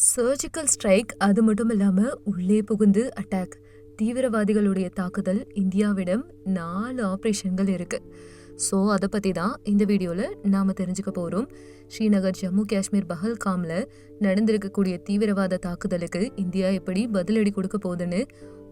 Surgical strike அது மட்டும் இல்லாமல் உள்ளே புகுந்து அட்டாக் தீவிரவாதிகளுடைய தாக்குதல் இந்தியாவிடம் நாலு ஆப்ரேஷன்கள் இருக்குது ஸோ அதை பற்றி தான் இந்த வீடியோவில் நாம் தெரிஞ்சுக்க போகிறோம் ஸ்ரீநகர் ஜம்மு காஷ்மீர் பஹல்காமில் நடந்திருக்கக்கூடிய தீவிரவாத தாக்குதலுக்கு இந்தியா எப்படி பதிலடி கொடுக்க போகுதுன்னு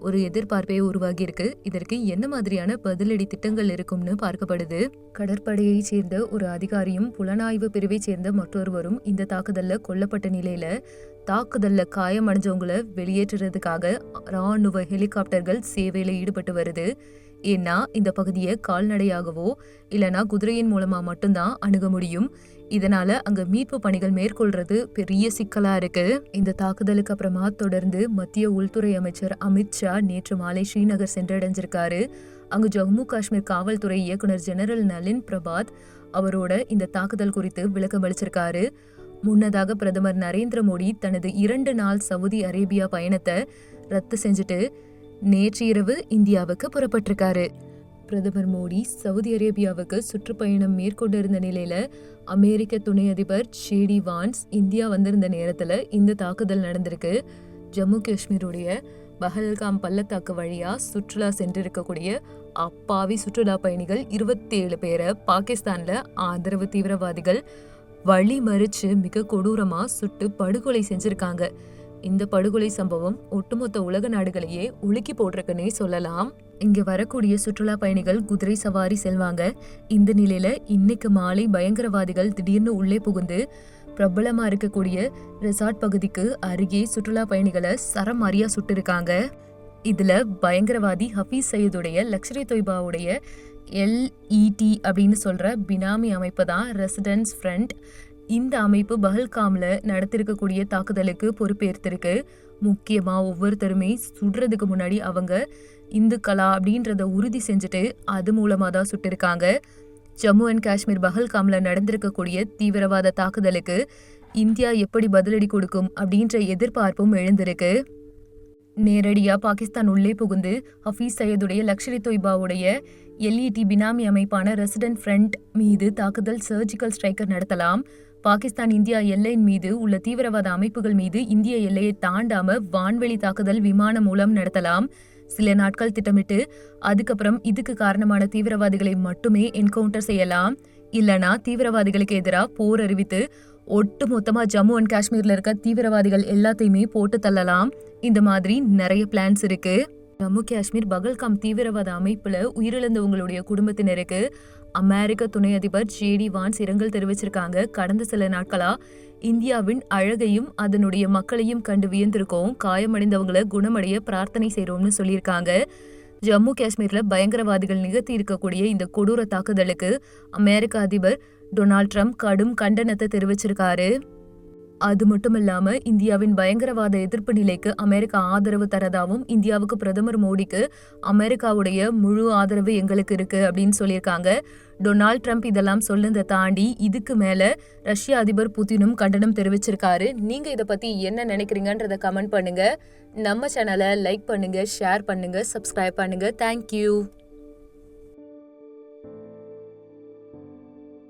ஒரு எதிர்பார்ப்பே உருவாகியிருக்கு. இதற்கு என்ன மாதிரியான பதிலடி திட்டங்கள் இருக்கும்னு பார்க்கப்படுது. கடற்படையைச் சேர்ந்த ஒரு அதிகாரியும் புலனாய்வு பிரிவைச் சேர்ந்த மற்றொருவரும் இந்த தாக்குதல்ல கொல்லப்பட்ட நிலையில தாக்குதல்ல காயமடைஞ்சவங்கள வெளியேற்றுறதுக்காக ராணுவ ஹெலிகாப்டர்கள் சேவையில ஈடுபட்டு வருது. ஏன்னா இந்த பகுதியை கால்நடையாகவோ இல்லைனா குதிரையின் மூலமாக மட்டும்தான் அணுக முடியும். இதனால அங்க மீட்பு பணிகள் மேற்கொள்றது பெரிய சிக்கலா இருக்கு. இந்த தாக்குதலுக்கு அப்புறமா தொடர்ந்து மத்திய உள்துறை அமைச்சர் அமித்ஷா நேற்று மாலை ஸ்ரீநகர் சென்றடைஞ்சிருக்காரு. அங்கு ஜம்மு காஷ்மீர் காவல்துறை இயக்குனர் ஜெனரல் நளின் பிரபாத் அவரோட இந்த தாக்குதல் குறித்து விளக்கம் அளிச்சிருக்காரு. முன்னதாக பிரதமர் நரேந்திர மோடி தனது இரண்டு நாள் சவுதி அரேபியா பயணத்தை ரத்து செஞ்சுட்டு நேற்று இரவு இந்தியாவுக்கு புறப்பட்டிருக்காரு. பிரதமர் மோடி சவுதி அரேபியாவுக்கு சுற்றுப்பயணம் மேற்கொண்டிருந்த நிலையில அமெரிக்க துணை அதிபர் ஷேடி வான்ஸ் இந்தியா வந்திருந்த நேரத்துல இந்த தாக்குதல் நடந்திருக்கு. ஜம்மு காஷ்மீருடைய பஹல்காம் பள்ளத்தாக்கு வழியா சுற்றுலா சென்றிருக்கக்கூடிய அப்பாவி சுற்றுலா பயணிகள் இருபத்தேழு பேரை பாகிஸ்தான்ல ஆதரவு தீவிரவாதிகள் வழி மறிச்சு மிக கொடூரமா சுட்டு படுகொலை செஞ்சிருக்காங்க. இந்த படுகொலை சம்பவம் ஒட்டுமொத்த உலக நாடுகளையே உலுக்கி போட்டிருக்குன்னே சொல்லலாம். இங்க வரக்கூடிய சுற்றுலா பயணிகள் குதிரை சவாரி செல்வாங்க. இந்த நிலையில இன்னைக்கு மாலை பயங்கரவாதிகள் திடீர்னு உள்ளே புகுந்து பிரபலமா இருக்கக்கூடிய ரெசார்ட் பகுதிக்கு அருகே சுற்றுலா பயணிகளை சரமாரியா சுட்டிருக்காங்க. இதுல பயங்கரவாதி ஹபீஸ் சையதுடைய லக்ஷரி தொய்பாவுடைய எல்இடி அப்படின்னு சொல்ற பினாமி அமைப்பு தான் ரெசிடென்ஸ் ஃப்ரண்ட் இந்த அமைப்பு பஹல்காம்ல நடத்திருக்கக்கூடிய தாக்குதலுக்கு பொறுப்பேற்றிருக்கு. முக்கியமா ஒவ்வொருத்தருமே சுடுறதுக்கு முன்னாடி அவங்க இந்துக்களா அப்படின்றத உறுதி செஞ்சுட்டு அது மூலமா தான் சுட்டிருக்காங்க. ஜம்மு அண்ட் காஷ்மீர் பஹல்காம்ல நடந்திருக்கக்கூடிய தீவிரவாத தாக்குதலுக்கு இந்தியா எப்படி பதிலடி கொடுக்கும் அப்படின்ற எதிர்பார்ப்பும் எழுந்திருக்கு. நேரடியாக பாகிஸ்தான் உள்ளே புகுந்து ஹஃபீஸ் சையதுடைய லக்ஷரி தொய்பாவுடைய எல்இடி பினாமி அமைப்பான ரெசிடென்ட் ஃப்ரண்ட் மீது தாக்குதல் சர்ஜிக்கல் ஸ்ட்ரைக்கர் நடத்தலாம். பாகிஸ்தான் இந்தியா எல்லையின் மீது உள்ள தீவிரவாத அமைப்புகள் மீது இந்திய எல்லையை தாண்டாம வான்வெளி தாக்குதல் விமானம் மூலம் நடத்தலாம். சில நாட்கள் திட்டமிட்டு அதுக்கப்புறம் இதுக்கு காரணமான தீவிரவாதிகளை மட்டுமே என்கவுண்டர் செய்யலாம். இல்லனா தீவிரவாதிகளுக்கு எதிராக போர் அறிவித்து ஒட்டு மொத்தமா ஜம்மு அண்ட் காஷ்மீர்ல இருக்க தீவிரவாதிகள் எல்லாத்தையுமே போட்டு தள்ளலாம். இந்த மாதிரி நிறைய பிளான்ஸ் இருக்கு. ஜம்மு காஷ்மீர் பகல்காம் தீவிரவாத அமைப்புல உயிரிழந்தவங்களுடைய குடும்பத்தினருக்கு அமெரிக்க துணை அதிபர் ஜேடி வான்ஸ் இரங்கல் தெரிவிச்சிருக்காங்க. கடந்த சில நாட்களா இந்தியாவின் அழகையும் அதனுடைய மக்களையும் கண்டு வியந்திருக்கோம் காயமடைந்தவங்களை குணமடைய பிரார்த்தனை செய்றோம்னு சொல்லியிருக்காங்க. ஜம்மு காஷ்மீர்ல பயங்கரவாதிகள் நிகழ்த்தி இருக்கக்கூடிய இந்த கொடூர தாக்குதலுக்கு அமெரிக்க அதிபர் டொனால்ட் ட்ரம்ப் கடும் கண்டனத்தை தெரிவிச்சிருக்காரு. அது மட்டும் இல்லாம இந்தியாவின் பயங்கரவாத எதிர்ப்பு நிலைக்கு அமெரிக்கா ஆதரவு தரதாவும் இந்தியாவுக்கு பிரதமர் மோடிக்கு அமெரிக்காவுடைய முழு ஆதரவு எங்களுக்கு இருக்கு அப்படின்னு சொல்லியிருக்காங்க. டொனால்ட் ட்ரம்ப் இதெல்லாம் சொல்லுறதை தாண்டி இதுக்கு மேல ரஷ்ய அதிபர் புதினும் கண்டனம் தெரிவிச்சிருக்காரு. நீங்க இதை பத்தி என்ன நினைக்கிறீங்கன்றத கமெண்ட் பண்ணுங்க. நம்ம சேனலை லைக் பண்ணுங்க ஷேர் பண்ணுங்க சப்ஸ்கிரைப் பண்ணுங்க. தேங்க்யூ